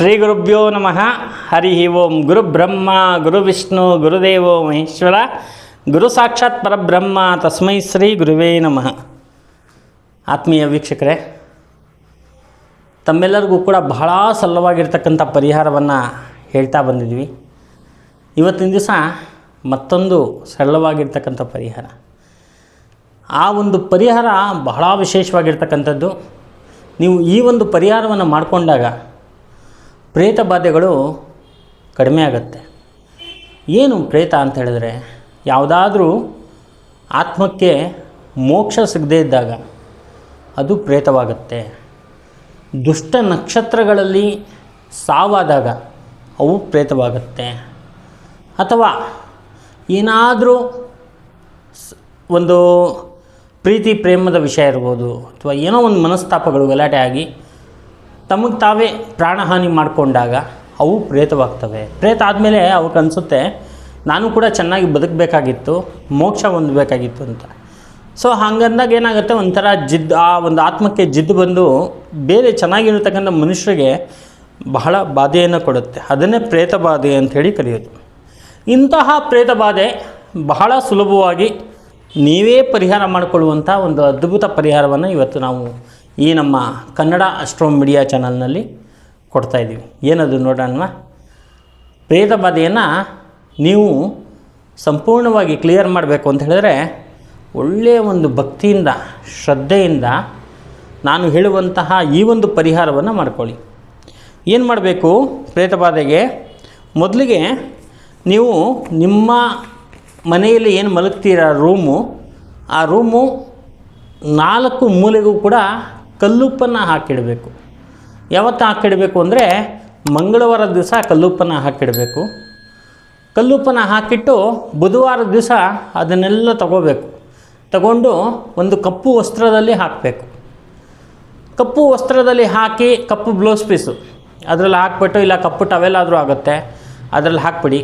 ಶ್ರೀ ಗುರುಭ್ಯೋ ನಮಃ. ಹರಿ ಓಂ. ಗುರು ಬ್ರಹ್ಮ, ಗುರು ವಿಷ್ಣು, ಗುರುದೇವೋ ಮಹೇಶ್ವರ. ಗುರು ಸಾಕ್ಷಾತ್ ಪರಬ್ರಹ್ಮ. ತಸ್ಮೈ ಶ್ರೀ ಗುರುವೇ ನಮಃ. ಆತ್ಮೀಯ ವೀಕ್ಷಕರೇ, ತಮ್ಮೆಲ್ಲರಿಗೂ ಕೂಡ ಬಹಳ ಸರಳವಾಗಿರ್ತಕ್ಕಂಥ ಪರಿಹಾರವನ್ನು ಹೇಳ್ತಾ ಬಂದಿದ್ವಿ ಇವತ್ತಿನ ದಿವಸ ಮತ್ತೊಂದು ಸರಳವಾಗಿರ್ತಕ್ಕಂಥ ಪರಿಹಾರ. ಆ ಒಂದು ಪರಿಹಾರ ಬಹಳ ವಿಶೇಷವಾಗಿರ್ತಕ್ಕಂಥದ್ದು. ನೀವು ಈ ಒಂದು ಪರಿಹಾರವನ್ನು ಮಾಡಿಕೊಂಡಾಗ ಪ್ರೇತ ಬಾಧೆಗಳು ಕಡಿಮೆ ಆಗುತ್ತೆ. ಏನು ಪ್ರೇತ ಅಂತ ಹೇಳಿದ್ರೆ, ಯಾವುದಾದ್ರೂ ಆತ್ಮಕ್ಕೆ ಮೋಕ್ಷ ಸಿಗದೇ ಇದ್ದಾಗ ಅದು ಪ್ರೇತವಾಗುತ್ತೆ. ದುಷ್ಟ ನಕ್ಷತ್ರಗಳಲ್ಲಿ ಸಾವಾದಾಗ ಅವು ಪ್ರೇತವಾಗುತ್ತೆ. ಅಥವಾ ಏನಾದರೂ ಒಂದು ಪ್ರೀತಿ ಪ್ರೇಮದ ವಿಷಯ ಇರ್ಬೋದು, ಅಥವಾ ಏನೋ ಒಂದು ಮನಸ್ತಾಪಗಳು ಗಲಾಟೆ ಆಗಿ ತಮಗೆ ತಾವೇ ಪ್ರಾಣಹಾನಿ ಮಾಡಿಕೊಂಡಾಗ ಅವು ಪ್ರೇತವಾಗ್ತವೆ. ಪ್ರೇತ ಆದಮೇಲೆ ಅವ್ರಿಗೆ ಅನಿಸುತ್ತೆ, ನಾನು ಕೂಡ ಚೆನ್ನಾಗಿ ಬದುಕಬೇಕಾಗಿತ್ತು, ಮೋಕ್ಷ ಹೊಂದಬೇಕಾಗಿತ್ತು ಅಂತ. ಸೊ ಹಾಗಂದಾಗ ಏನಾಗುತ್ತೆ, ಒಂಥರ ಜಿದ್ದು ಆ ಒಂದು ಆತ್ಮಕ್ಕೆ ಜಿದ್ದು ಬಂದು ಬೇರೆ ಚೆನ್ನಾಗಿರತಕ್ಕಂಥ ಮನುಷ್ಯರಿಗೆ ಬಹಳ ಬಾಧೆಯನ್ನು ಕೊಡುತ್ತೆ. ಅದನ್ನೇ ಪ್ರೇತ ಬಾಧೆ ಅಂಥೇಳಿ ಕರೆಯೋದು. ಇಂತಹ ಪ್ರೇತ ಬಾಧೆ ಬಹಳ ಸುಲಭವಾಗಿ ನೀವೇ ಪರಿಹಾರ ಮಾಡಿಕೊಳ್ಳುವಂಥ ಒಂದು ಅದ್ಭುತ ಪರಿಹಾರವನ್ನು ಇವತ್ತು ನಾವು ಈ ನಮ್ಮ ಕನ್ನಡ ಅಸ್ಟ್ರೋ ಮೀಡಿಯಾ ಚಾನಲ್ನಲ್ಲಿ ಕೊಡ್ತಾಯಿದ್ದೀವಿ ಏನದು ನೋಡೋಣ ಪ್ರೇತ ಬಾಧೆಯನ್ನು ನೀವು ಸಂಪೂರ್ಣವಾಗಿ ಕ್ಲಿಯರ್ ಮಾಡಬೇಕು ಅಂತ ಹೇಳಿದ್ರೆ ಒಳ್ಳೆಯ ಒಂದು ಭಕ್ತಿಯಿಂದ, ಶ್ರದ್ಧೆಯಿಂದ ನಾನು ಹೇಳುವಂತಹ ಈ ಒಂದು ಪರಿಹಾರವನ್ನು ಮಾಡ್ಕೊಳ್ಳಿ. ಏನು ಮಾಡಬೇಕು ಪ್ರೇತಬಾಧೆಗೆ ಮೊದಲಿಗೆ ನೀವು ನಿಮ್ಮ ಮನೆಯಲ್ಲಿ ಏನು ಮಲಗ್ತೀರ ರೂಮು ಆ ರೂಮು ನಾಲ್ಕು ಮೂಲೆಗೂ ಕೂಡ ಕಲ್ಲುಪ್ಪನ್ನು ಹಾಕಿಡಬೇಕು. ಯಾವತ್ತು ಹಾಕಿಡಬೇಕು ಅಂದರೆ ಮಂಗಳವಾರ ದಿವಸ ಕಲ್ಲುಪ್ಪನ್ನು ಹಾಕಿಡಬೇಕು. ಕಲ್ಲುಪ್ಪನ್ನು ಹಾಕಿಟ್ಟು ಬುಧವಾರ ದಿವಸ ಅದನ್ನೆಲ್ಲ ತಗೋಬೇಕು. ತಗೊಂಡು ಒಂದು ಕಪ್ಪು ವಸ್ತ್ರದಲ್ಲಿ ಹಾಕಬೇಕು. ಕಪ್ಪು ವಸ್ತ್ರದಲ್ಲಿ ಹಾಕಿ ಕಪ್ಪು ಬ್ಲೌಸ್ ಪೀಸು. ಅದರಲ್ಲಿ ಹಾಕ್ಬಿಟ್ಟು ಇಲ್ಲ ಕಪ್ಪು ಟವೆಲ್ ಆದರೂ ಆಗುತ್ತೆ. ಅದರಲ್ಲಿ ಹಾಕ್ಬಿಡಿ.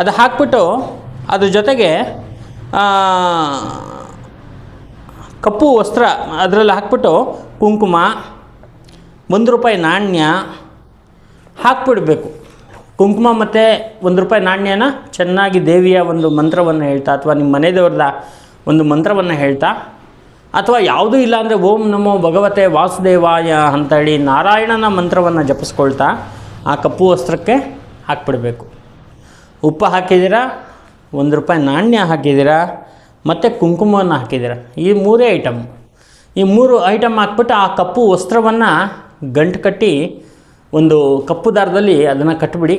ಅದು ಹಾಕ್ಬಿಟ್ಟು ಅದ್ರ ಜೊತೆಗೆ ಕಪ್ಪು ವಸ್ತ್ರ ಅದರಲ್ಲಿ ಹಾಕ್ಬಿಟ್ಟು ಕುಂಕುಮ, ಒಂದು ರೂಪಾಯಿ ನಾಣ್ಯ ಹಾಕ್ಬಿಡಬೇಕು. ಕುಂಕುಮ ಮತ್ತು ಒಂದು ರೂಪಾಯಿ ನಾಣ್ಯನ ಚೆನ್ನಾಗಿ ದೇವಿಯ ಒಂದು ಮಂತ್ರವನ್ನು ಹೇಳ್ತಾ ಅಥವಾ ನಿಮ್ಮ ಮನೆ ದೇವ್ರದ ಒಂದು ಮಂತ್ರವನ್ನು ಹೇಳ್ತಾ ಅಥವಾ ಯಾವುದೂ ಇಲ್ಲ ಅಂದರೆ ಓಂ ನಮೋ ಭಗವತೆ ವಾಸುದೇವಾಯ ಅಂತೇಳಿ ನಾರಾಯಣನ ಮಂತ್ರವನ್ನು ಜಪಿಸ್ಕೊಳ್ತಾ ಆ ಕಪ್ಪು ವಸ್ತ್ರಕ್ಕೆ ಹಾಕ್ಬಿಡಬೇಕು. ಉಪ್ಪು ಹಾಕಿದ್ದೀರಾ? ಒಂದು ರೂಪಾಯಿ ನಾಣ್ಯ ಹಾಕಿದ್ದೀರಾ? ಮತ್ತು ಕುಂಕುಮವನ್ನು ಹಾಕಿದ್ದೀರಾ ಈ ಮೂರೇ ಐಟಮ್ ಈ ಮೂರು ಐಟಮ್ ಹಾಕ್ಬಿಟ್ಟು ಆ ಕಪ್ಪು ವಸ್ತ್ರವನ್ನು ಗಂಟು ಕಟ್ಟಿ ಒಂದು ಕಪ್ಪು ದಾರದಲ್ಲಿ ಅದನ್ನು ಕಟ್ಬಿಡಿ.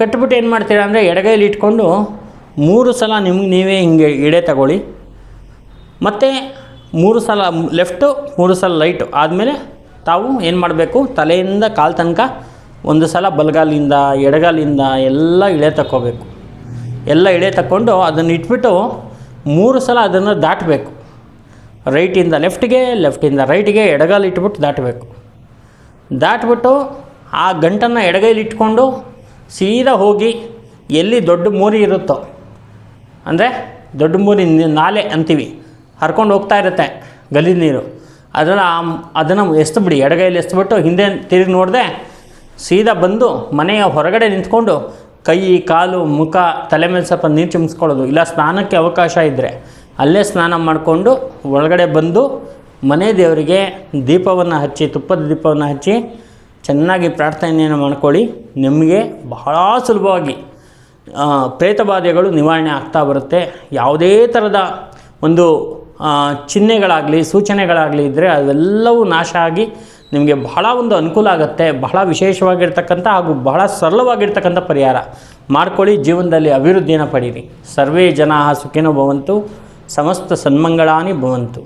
ಕಟ್ಬಿಟ್ಟು ಏನು ಮಾಡ್ತೀರಾ ಅಂದರೆ ಎಡಗೈಲಿ ಇಟ್ಕೊಂಡು ಮೂರು ಸಲ ನಿಮ್ಗೆ ನೀವೇ ಹಿಂಗೆ ಎಡೆ ತಗೊಳ್ಳಿ. ಮತ್ತು ಮೂರು ಸಲ ಲೆಫ್ಟು ಮೂರು ಸಲ ಲೈಟು ಆದಮೇಲೆ ತಾವು ಏನು ಮಾಡಬೇಕು? ತಲೆಯಿಂದ ಕಾಲು ತನಕ ಒಂದು ಸಲ ಬಲಗಾಲಿಂದ, ಎಡಗಾಲಿಂದ ಎಲ್ಲ ಇಳೆ ತಕ್ಕೋಬೇಕು. ಎಲ್ಲ ಇಳೆ ತಕ್ಕೊಂಡು ಅದನ್ನು ಇಟ್ಬಿಟ್ಟು ಮೂರು ಸಲ ಅದನ್ನು ದಾಟಬೇಕು. ರೈಟಿಂದ ಲೆಫ್ಟಿಗೆ ಲೆಫ್ಟಿಂದ ರೈಟಿಗೆ ಎಡಗಾಲು ಇಟ್ಬಿಟ್ಟು ದಾಟಬೇಕು. ದಾಟ್ಬಿಟ್ಟು ಆ ಗಂಟನ್ನು ಎಡಗೈಲಿ ಇಟ್ಕೊಂಡು ಸೀದಾ ಹೋಗಿ ಎಲ್ಲಿ ದೊಡ್ಡ ಮೂರಿ ಇರುತ್ತೋ, ಅಂದರೆ ದೊಡ್ಡ ಮೂರಿ ನಾಲೆ ಅಂತೀವಿ, ಹರ್ಕೊಂಡು ಹೋಗ್ತಾ ಇರುತ್ತೆ ಗಲಿ ನೀರು. ಅದನ್ನು ಅದನ್ನು ಎಸ್ಬಿಡಿ ಎಡಗೈಲಿ ಎಸ್ಬಿಟ್ಟು ಹಿಂದೆ ತಿರುಗಿ ನೋಡಿದೆ ಸೀದಾ ಬಂದು ಮನೆಯ ಹೊರಗಡೆ ನಿಂತ್ಕೊಂಡು ಕೈ, ಕಾಲು, ಮುಖ, ತಲೆ ಮೇಲೆ ಸ್ವಲ್ಪ ನೀರು ಚುಮ್ಸ್ಕೊಳ್ಳೋದು. ಇಲ್ಲ, ಸ್ನಾನಕ್ಕೆ ಅವಕಾಶ ಇದ್ದರೆ ಅಲ್ಲೇ ಸ್ನಾನ ಮಾಡಿಕೊಂಡು ಒಳಗಡೆ ಬಂದು ಮನೆ ದೇವರಿಗೆ ದೀಪವನ್ನು ಹಚ್ಚಿ, ತುಪ್ಪದ ದೀಪವನ್ನು ಹಚ್ಚಿ ಚೆನ್ನಾಗಿ ಪ್ರಾರ್ಥನೆಯನ್ನು ಮಾಡ್ಕೊಳ್ಳಿ. ನಿಮಗೆ ಬಹಳ ಸುಲಭವಾಗಿ ಪ್ರೇತಬಾಧೆಗಳು ನಿವಾರಣೆ ಆಗ್ತಾ ಬರುತ್ತೆ. ಯಾವುದೇ ಥರದ ಒಂದು ಚಿಹ್ನೆಗಳಾಗಲಿ, ಸೂಚನೆಗಳಾಗಲಿ ಇದ್ದರೆ ಅವೆಲ್ಲವೂ ನಾಶ ಆಗಿ ನಿಮಗೆ ಬಹಳ ಒಂದು ಅನುಕೂಲ ಆಗುತ್ತೆ, ಬಹಳ ವಿಶೇಷವಾಗಿರ್ತಕ್ಕಂಥ ಹಾಗೂ ಬಹಳ ಸರಳವಾಗಿರ್ತಕ್ಕಂಥ ಪರಿಹಾರ. ಮಾಡ್ಕೊಳ್ಳಿ, ಜೀವನದಲ್ಲಿ ಅಭಿವೃದ್ಧಿಯನ್ನು ಪಡೀರಿ. ಸರ್ವೇ ಜನ ಸುಖಿನೋ ಭವಂತು, ಸಮಸ್ತ ಸನ್ಮಂಗಳಾನಿ ಭವಂತು.